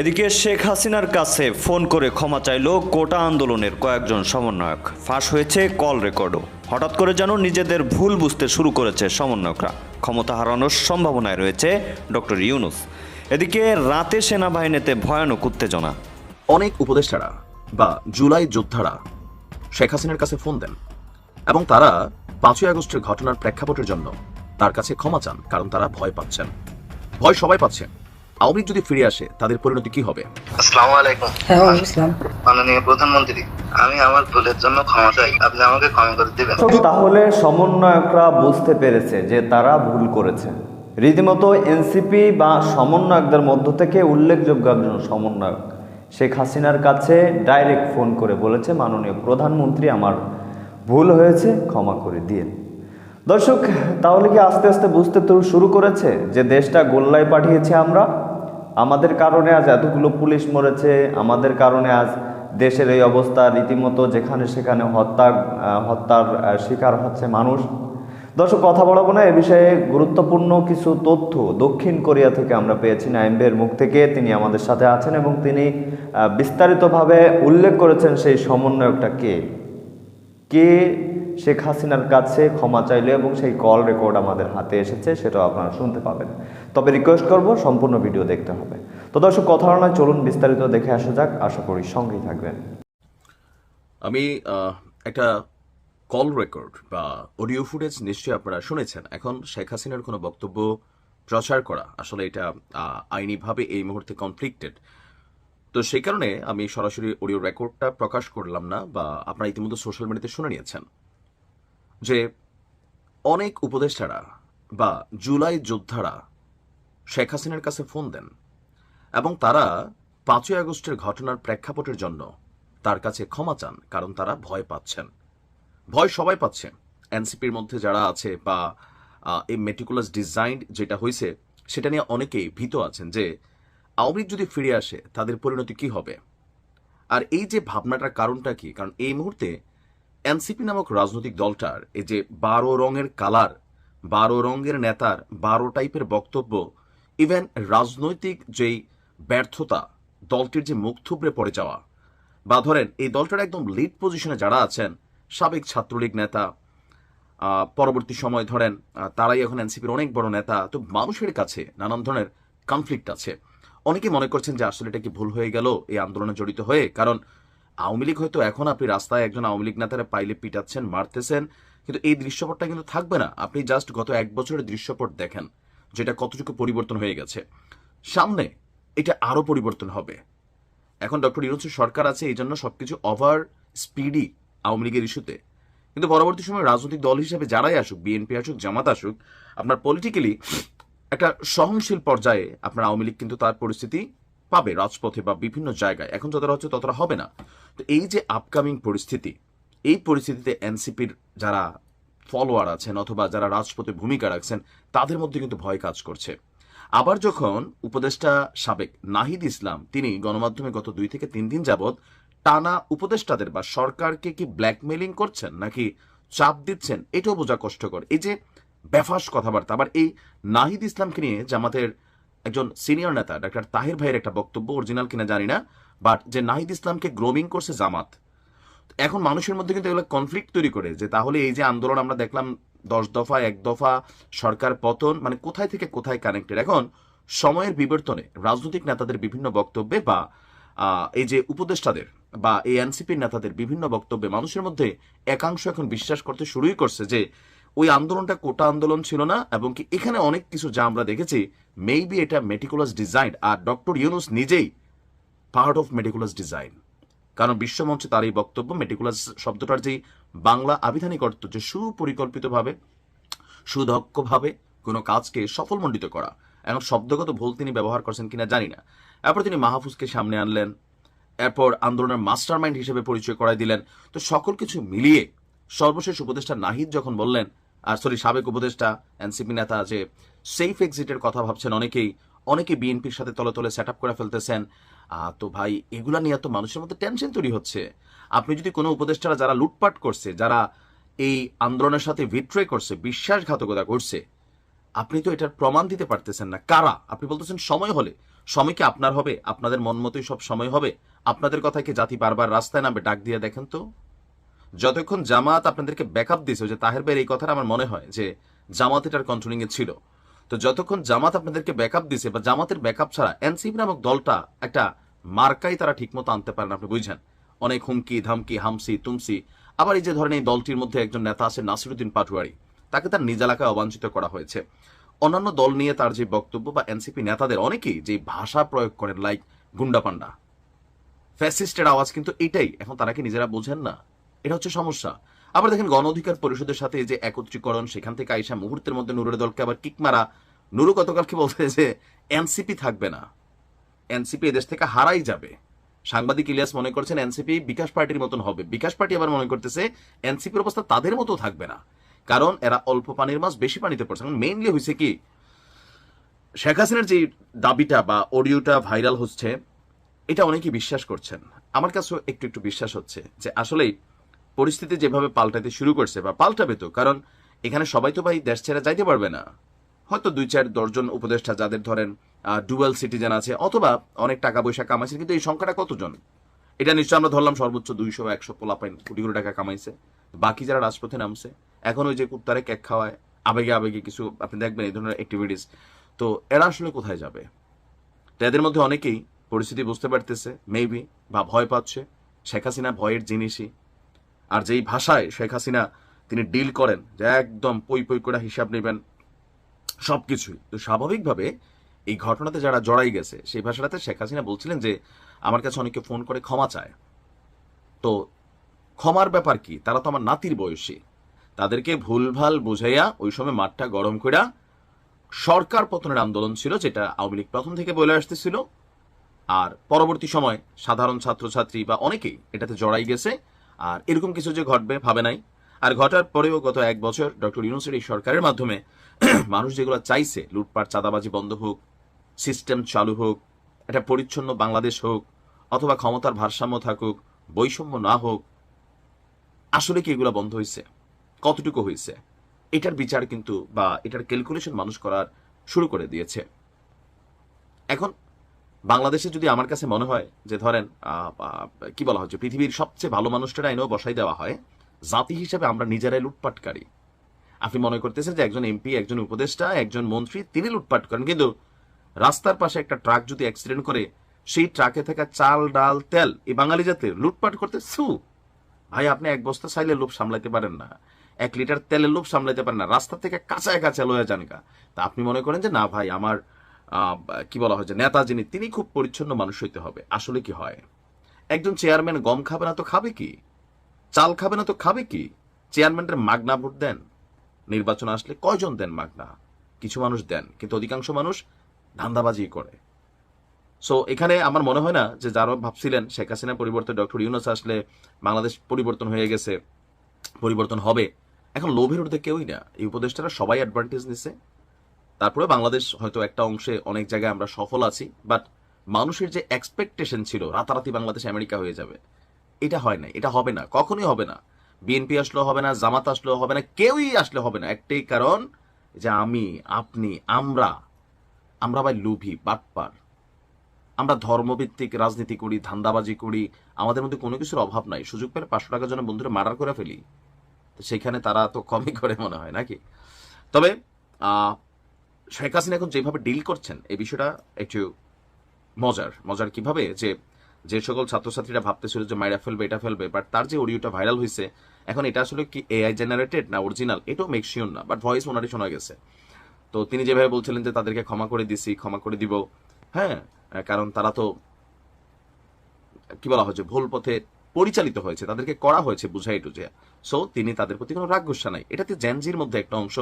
এদিকে শেখ হাসিনার কাছে ফোন করে ক্ষমা চাইল কোটা আন্দোলনের কয়েকজন সমন্বয়ক। ফাঁস হয়েছে কল রেকর্ডও। হঠাৎ করে যেন নিজেদের ভুল বুঝতে শুরু করেছে সমন্বয়করা। ক্ষমতা হারানোর সম্ভাবনায় রয়েছে ডক্টর ইউনুস। এদিকে রাতে সেনাবাহিনীতে ভয়ানক উত্তেজনা। অনেক উপদেষ্টারা বা জুলাই যোদ্ধারা শেখ হাসিনার কাছে ফোন দেন এবং তারা পাঁচই আগস্টের ঘটনার প্রেক্ষাপটের জন্য তার কাছে ক্ষমা চান, কারণ তারা ভয় পাচ্ছেন। ভয় সবাই পাচ্ছে। আওয়ামী যদি ফিরে আসে তাদের পরিণতি কি হবে? আসসালামু আলাইকুম। হ্যাঁ মাননীয় প্রধানমন্ত্রী আমি আমার ভুলের জন্য ক্ষমা চাই। আপনি আমাকে ক্ষমা করে দিবেন। তাহলে সমন্বয়করা বুঝতে পেরেছে যে তারা ভুল করেছে। রীতিমতো এনসিপি বা সমন্বয়কদের মধ্য থেকে উল্লেখযোগ্য একজন সমন্বয়ক শেখ হাসিনার কাছে ডাইরেক্ট ফোন করে বলেছে মাননীয় প্রধানমন্ত্রী আমার ভুল হয়েছে ক্ষমা করে দিন। দর্শক তাহলে কি আস্তে আস্তে বুঝতে শুরু করেছে যে দেশটা গোল্লায় পাঠিয়েছে আমরা? আমাদের কারণে আজ এতগুলো পুলিশ মরেছে, আমাদের কারণে আজ দেশের এই অবস্থা, রীতিমতো যেখানে সেখানে হত্যা হত্যার শিকার হচ্ছে মানুষ। দর্শক, কথা বলাবো না, এ বিষয়ে গুরুত্বপূর্ণ কিছু তথ্য দক্ষিণ কোরিয়া থেকে আমরা পেয়েছি নাইম্বের মুখ থেকে। তিনি আমাদের সাথে আছেন এবং তিনি বিস্তারিতভাবে উল্লেখ করেছেন সেই সমন্বয়কটা কে। কে শেখ হাসিনার কাছে ক্ষমা চাইলো এবং সেই কল রেকর্ড আমাদের হাতে এসেছে, সেটাও আপনারা শুনতে পাবেন। তবে রিকোয়েস্ট করব, সম্পূর্ণ ভিডিও দেখতে হবে। তো দর্শক, কথা নয় চলুন বিস্তারিত দেখে আসা যাক। আশা করি সঙ্গেই থাকবেন। আমি একটা কল রেকর্ড বা অডিও ফুটেজ নিশ্চয়ই আপনারা শুনেছেন। এখন শেখ হাসিনার কোনো বক্তব্য প্রচার করা আসলে এটা আইনিভাবে এই মুহূর্তে কনফ্লিক্টেড তো সেই কারণে আমি সরাসরি অডিও রেকর্ডটা প্রকাশ করলাম না বা আপনারা ইতিমধ্যে সোশ্যাল মিডিয়াতে শুনে নিয়েছেন। যে অনেক উপদেষ্টারা বা জুলাই যোদ্ধারা শেখ হাসিনার কাছে ফোন দেন এবং তারা পাঁচই আগস্টের ঘটনার প্রেক্ষাপটের জন্য তার কাছে ক্ষমা চান, কারণ তারা ভয় পাচ্ছেন। ভয় সবাই পাচ্ছে। এনসিপির মধ্যে যারা আছে বা এই মেটিকুলাস ডিজাইন যেটা হয়েছে সেটা নিয়ে অনেকেই ভীত আছেন যে আওয়ামী যদি ফিরে আসে, তাদের পরিণতি কি হবে? আর এই যে ভাবনাটার কারণটা কি? কারণ এই মুহূর্তে এনসিপি নামক রাজনৈতিক দলটার এই যে বারো রঙের কালার, বারো রঙের নেতার বারো টাইপের বক্তব্য ইভেন রাজনৈতিক যেই ব্যর্থতা, দলটির যে মুখ থুবড়ে পড়ে যাওয়া। বা ধরেন, এই দলটার একদম লিড পজিশনে যারা আছেন, সাবেক ছাত্রলীগ নেতা পরবর্তী সময় ধরেন তারাই এখন এনসিপির অনেক বড় নেতা, তো মানুষের কাছে নানান ধরনের কনফ্লিক্ট আছে। অনেকে মনে করছেন যে আসলে এটা কি ভুল হয়ে গেল, এই আন্দোলনে জড়িত হয়ে, কারণ আওয়ামী লীগ হয়তো এখন আপনি রাস্তায় একজন আওয়ামী লীগ নেতারা পাইলে পিটাচ্ছেন, মারতেছেন, কিন্তু এই দৃশ্যপটটা কিন্তু থাকবে না। আপনি জাস্ট গত এক বছরের দৃশ্যপট দেখেন, যেটা কতটুকু পরিবর্তন হয়ে গেছে। সামনে এটা আরও পরিবর্তন হবে। এখন ডক্টর ইউনুসের সরকার আছে, এই জন্য সবকিছু ওভার স্পিডি আওয়ামী লীগের ইস্যুতে। কিন্তু পরবর্তী সময় রাজনৈতিক দল হিসেবে যারাই আসুক, বিএনপি আসুক, জামাত আসুক, আপনার পলিটিক্যালি একটা সহনশীল পর্যায়ে আপনার আওয়ামী লীগ কিন্তু তার পরিস্থিতি পাবে রাজপথে বা বিভিন্ন জায়গায়। এখন যতটা হচ্ছে ততটা হবে না। তো এই যে আপকামিং পরিস্থিতি, এই পরিস্থিতিতে এনসিপির যারা ফলোয়ার আছেন অথবা যারা রাজপথে ভূমিকা রাখছেন, তাদের মধ্যে কিন্তু ভয় কাজ করছে। আবার যখন উপদেষ্টা সাবেক নাহিদ ইসলাম, তিনি গণমাধ্যমে গত দুই থেকে তিন দিন যাবৎ টানা উপদেষ্টাদের বা সরকারকে কি ব্ল্যাকমেলিং করছেন নাকি চাপ দিচ্ছেন, এটাও বোঝা কষ্টকর। এই যে বেফাস কথাবার্তা, আবার এই নাহিদ ইসলামকে নিয়ে জামাতের একজন সিনিয়র নেতা, ডাক্তার তাহির ভাইয়ের একটা বক্তব্য অরিজিনাল কিনা জানি না বাট যে নাহিদ ইসলামকে গ্রোমিং করছে জামাত। এখন মানুষের মধ্যে কিন্তু এগুলো কনফ্লিক্ট তৈরি করে, যে তাহলে এই যে আন্দোলন আমরা দেখলাম দশ দফা, এক দফা, সরকার পতন মানে কোথায় থেকে কোথায় কানেক্টেড এখন সময়ের বিবর্তনে রাজনৈতিক নেতাদের বিভিন্ন বক্তব্যে বা এই যে উপদেষ্টাদের বা এই এনসিপির নেতাদের বিভিন্ন বক্তব্যে মানুষের মধ্যে একাংশ এখন বিশ্বাস করতে শুরুই করছে যে ওই আন্দোলনটা কোটা আন্দোলন ছিল না, এবং কি এখানে অনেক কিছু যা আমরা দেখেছি মেবি এটা মেটিকুলাস ডিজাইন আর ডক্টর ইউনুস নিজেই পার্ট অফ মেটিকুলাস ডিজাইন কারণ বিশ্বমঞ্চে তার এই বক্তব্য মেটিকুলাস শব্দটার যে বাংলা আবিধানিক অর্থ যে সুপরিকল্পিতভাবে, সুদক্ষভাবে কোনো কাজকে সফলমণ্ডিত করা এখন শব্দগত ভুল তিনি ব্যবহার করছেন কিনা জানি না। এরপর তিনি মাহফুজকে সামনে আনলেন, এরপর আন্দোলনের মাস্টার মাইন্ড হিসেবে পরিচয় করাই দিলেন। তো সকল কিছু মিলিয়ে সর্বশেষ উপদেষ্টা নাহিদ যখন বললেন আর সরি সাবেক উপদেষ্টা, এনসিপি নেতা যে সেফ এক্সিটের কথা ভাবছেন অনেকেই, অনেকে বিএনপির সাথে তলে তলে সেট করে ফেলতেছেন। তো ভাই, এগুলা নিয়ে তো মানুষের মধ্যে টেনশন তৈরি হচ্ছে। আপনি যদি কোনো উপদেষ্টারা যারা লুটপাট করছে, যারা এই আন্দোলনের সাথে ভিট্রে করছে, বিশ্বাসঘাতকতা করছে, আপনি তো এটার প্রমাণ দিতে পারতেছেন না। কারা? আপনি বলতেছেন সময় হলে। সময় কি আপনার হবে? আপনাদের মন মতোই সব সময় হবে? আপনাদের কথায় কি জাতি বারবার রাস্তায় নামবে? ডাক দিয়ে দেখেন তো। যতক্ষণ জামাত আপনাদেরকে ব্যাকআপ দিয়েছে যে তাহের ভাইয়ের এই কথাটা আমার মনে হয় যে জামাত এটার কন্ট্রোলিং এ ছিল। তো যতক্ষণ জামাত আপনাদেরকে ব্যাকআপ দিছে বা জামাতের ব্যাকআপ ছাড়া এনসিপি নামক দলটা একটা মার্কাই তারা ঠিকমতো আনতে পারেন আপনি বুঝছেন? অনেক হুমকি, ধামকি হামসি তুমসি আবার এই যে ধরেন এই দলটির মধ্যে একজন নেতা আছে নাসিরুদ্দিন পাটুয়ারি, তাকে তার নিজ এলাকায় অবাঞ্ছিত করা হয়েছে। অন্যান্য দল নিয়ে তার যে বক্তব্য বা এনসিপি নেতাদের অনেকেই যে ভাষা প্রয়োগ করেন লাইক গুন্ডা পান্ডা ফ্যাসিস্টের আওয়াজ কিন্তু এটাই, এখন তারা কি নিজেরা বোঝেন না? এটা হচ্ছে সমস্যা। আবার দেখেন গণ অধিকার পরিষদের সাথে যে একত্রীকরণ, সেখান থেকে আইসা মুহূর্তের মধ্যে নুরের দলকে আবার কিক মারা। নুরু গতকালকে বলছে যে এনসিপি থাকবে না। এনসিপি এদেশ থেকে হারাই যাবে। সাংবাদিক ইলিয়াস মনে করছেন এনসিপি বিকাশ পার্টির মতন হবে। বিকাশ পার্টি আবার মনে করতেছে এনসিপির অবস্থা তাদের মতো থাকবে না। কারণ এরা অল্প পানির মাছ, বেশি পানিতে পড়ছে। মেইনলি হয়েছে কি, শেখ হাসিনার যে দাবিটা বা অডিওটা ভাইরাল হচ্ছে, এটা অনেকেই বিশ্বাস করছেন। আমার কাছেও একটু একটু বিশ্বাস হচ্ছে যে আসলেই পরিস্থিতি যেভাবে পাল্টাতে শুরু করছে বা পাল্টাবে তো, কারণ এখানে সবাই তো ভাই দেশ ছেড়ে যাইতে পারবে না। হয়তো দুই চার দশজন উপদেষ্টা যাদের ধরেন ডুয়েল সিটিজেন আছে, অথবা অনেক টাকা পয়সা কামাইছে কিন্তু এই সংখ্যাটা কতজন? এটা নিশ্চয় আমরা ধরলাম সর্বোচ্চ দুইশো বা একশো পোলাপাইন কোটি কোটি টাকা কামাইছে। বাকি যারা রাজপথে নামছে, এখন ওই যে কুত্তারে কেক খাওয়ায়, আবেগে আবেগে কিছু, আপনি দেখবেন এই ধরনের অ্যাক্টিভিটিস তো এরা আসলে কোথায় যাবে? তো এদের মধ্যে অনেকেই পরিস্থিতি বুঝতে পারতেছে মেবি বা ভয় পাচ্ছে। শেখ হাসিনা ভয়ের জিনিসই। আর যেই ভাষায় শেখ হাসিনা তিনি ডিল করেন, যে একদম পই পই করে হিসাব নেবেন, সবকিছুই। তো স্বাভাবিকভাবে এই ঘটনাতে যারা জড়াই গেছে, সেই ভাষাটাতে শেখ হাসিনা বলছিলেন যে, আমার কাছে অনেকে ফোন করে ক্ষমা চায়। তো ক্ষমার ব্যাপার কি? তারা তো আমার নাতির বয়সী। তাদেরকে ভুলভাল বুঝাইয়া ওই সময় মাঠটা গরম কইরা সরকার পতনের আন্দোলন ছিল, যেটা আওয়ামী লীগ প্রথম থেকে বলে আসতেছিল। আর পরবর্তী সময় সাধারণ ছাত্রছাত্রী বা অনেকেই এটাতে জড়াই গেছে। আর এরকম কিছু যে ঘটবে, ভাবে নাই। আর ঘটার পরেও গত এক বছর ডক্টর ইউনুসের এই সরকারের মাধ্যমে মানুষ যেগুলো চাইছে, লুটপাট, চাঁদাবাজি বন্ধ হোক সিস্টেম চালু হোক, একটা পরিচ্ছন্ন বাংলাদেশ হোক, অথবা ক্ষমতার ভারসাম্য থাকুক, বৈষম্য না হোক, আসলে কি এগুলো বন্ধ হয়েছে কতটুকু হয়েছে এটার বিচার কিন্তু বা এটার ক্যালকুলেশন মানুষ করার শুরু করে দিয়েছে। এখন বাংলাদেশে যদি আমার কাছে মনে হয় যে ধরেন কি বলা হচ্ছে পৃথিবীর সবচেয়ে ভালো মানুষটা এনেও বসাই দেওয়া হয়, জাতি হিসেবে আমরা নিজেরাই লুটপাটকারী। আপনি মনে করতেছেন যে একজন এমপি, একজন উপদেষ্টা, একজন মন্ত্রী, তিনি লুটপাট করেন, কিন্তু রাস্তার পাশে একটা ট্রাক যদি অ্যাক্সিডেন্ট করে, সেই ট্রাকে থাকা চাল, ডাল, তেল, এই বাঙালি জাতির লুটপাট করতে সু। ভাই, আপনি এক বস্তা চাইলে লোভ সামলাইতে পারেন না। এক লিটার তেলের লোভ সামলাইতে পারেন না। রাস্তা থেকে কাঁচায় কাঁচা লয়ে যান তা আপনি মনে করেন যে না ভাই, আমার কি বলা হয় যে, নেতা যিনি, তিনি খুব পরিচ্ছন্ন মানুষ হইতে হবে। আসলে কি হয়? একজন চেয়ারম্যান গম খাবে না তো খাবে কি? চাল খাবে না তো খাবে কি? চেয়ারম্যানের মাগনা ভোট দেন। নির্বাচন আসলে কয়জন দেন মাগনা? কিছু মানুষ দেন, কিন্তু অধিকাংশ মানুষ ধান্দাবাজি করে। সো এখানে আমার মনে হয় না যে যারা ভাবছিলেন শেখ হাসিনা পরিবর্তে ডক্টর ইউনুস আসলে বাংলাদেশ পরিবর্তন হয়ে গেছে, পরিবর্তন হবে, এখন লোভের ঊর্ধ্বে কেউই না। এই উপদেষ্টারা সবাই অ্যাডভান্টেজ নিছে। তারপরে বাংলাদেশ হয়তো একটা অংশে অনেক জায়গায় আমরা সফল আছি বাট মানুষের যে এক্সপেকটেশন ছিল, রাতারাতি বাংলাদেশ আমেরিকা হয়ে যাবে, এটা হয় না এটা হবে না, কখনোই হবে না। বিএনপি আসলেও হবে না, জামাত আসলেও হবে না, কেউই আসলে হবে না, একটাই কারণ যে আমি, আপনি, আমরা আমরা ভাই লুভি, বাটপার। আমরা ধর্মভিত্তিক, রাজনীতি করি, ধান্দাবাজি করি, আমাদের মধ্যে কোনো কিছুর অভাব নাই, সুযোগ পেলে পাঁচশো টাকার জন্য বন্ধুরা মার্ডার করে ফেলি। তো সেখানে তারা তো কমই করে মনে হয়, নাকি? তবে শেখ হাসিনা এখন যেভাবে ডিল করছেন, এই বিষয়টা একটু মজার। মজার কীভাবে? যে যে সকল ছাত্রছাত্রীরা ভাবতেছিল যে মাইরা ফেলবে, এটা ফেলবে বাট তার যে অডিওটা ভাইরাল হয়েছে এখন এটা আসলে কি এআই জেনারেটেড না অরিজিনাল এটাও মেক শিওর না বাট ভয়েস ওনারই শোনা গেছে। তো তিনি যেভাবে বলছিলেন যে, তাদেরকে ক্ষমা করে দিছি, ক্ষমা করে দিব। হ্যাঁ কারণ তারা তো, কি বলা হচ্ছে ভুল পথে পরিচালিত হয়েছে, তাদেরকে করা হয়েছে বুঝাই টুঝে সো তিনি তাদের প্রতি কোনো রাগ গুসা নাই। এটাতে জেনজির মধ্যে একটা অংশ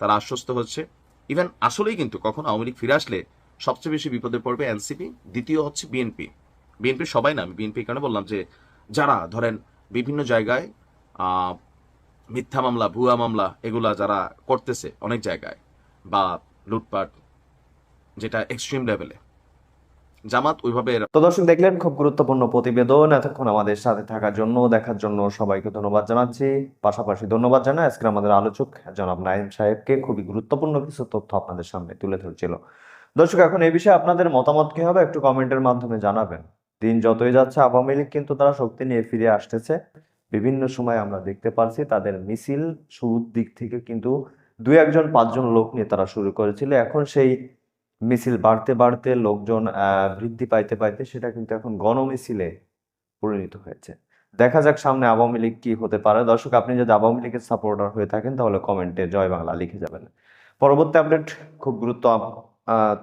তারা আশ্বস্ত হচ্ছে। ইভেন আসলেই কিন্তু কখন আওয়ামী লীগ ফিরে আসলে সবচেয়ে বেশি বিপদে পড়বে এনসিপি, দ্বিতীয় হচ্ছে বিএনপি। বিএনপি সবাই না আমি বিএনপি কারণে বললাম যে যারা ধরেন বিভিন্ন জায়গায় মিথ্যা মামলা, ভুয়া মামলা এগুলা যারা করতেছে অনেক জায়গায়, বা লুটপাট যেটা এক্সট্রিম লেভেলে জামাত ওইভাবে তো দর্শক, দেখলেন, খুব গুরুত্বপূর্ণ প্রতিবেদন। এতক্ষণ আমাদের সাথে থাকার জন্য, দেখার জন্য সবাইকে ধন্যবাদ জানাচ্ছি। পাশাপাশি ধন্যবাদ জানাই আজকে আমাদের আলোচক, জনাব নাইম সাহেবকে। খুবই গুরুত্বপূর্ণ কিছু তথ্য আপনাদের সামনে তুলে ধরছিল। দর্শক, এখন এই বিষয়ে আপনাদের মতামত কি হবে, একটু কমেন্টের মাধ্যমে জানাবেন। দিন যতই যাচ্ছে, আওয়ামী লীগ কিন্তু তারা শক্তি নিয়ে ফিরে আসতেছে। বিভিন্ন সময় আমরা দেখতে পারছি, তাদের মিছিল শুরুর দিক থেকে কিন্তু দুই একজন পাঁচজন লোক নিয়ে তারা শুরু করেছিল। এখন সেই মিছিল বাড়তে বাড়তে লোকজন বৃদ্ধি পাইতে পাইতে সেটা কিন্তু এখন গণমিছিলে পরিণত হয়েছে। দেখা যাক সামনে আওয়ামী লীগ কি হতে পারে। দর্শক, আপনি যদি আওয়ামী লীগের সাপোর্টার হয়ে থাকেন, তাহলে কমেন্টে জয় বাংলা লিখে যাবেন। পরবর্তী আপডেট খুব গুরুত্ব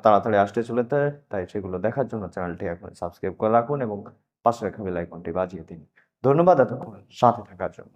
তাড়াতাড়ি আসতে চলেছে, তাই সেগুলো দেখার জন্য চ্যানেলটি এখন সাবস্ক্রাইব করে রাখুন এবং পাশে রাখা বেল আইকনটি বাজিয়ে দিন। ধন্যবাদ, এতক্ষণ সাথে থাকার জন্য।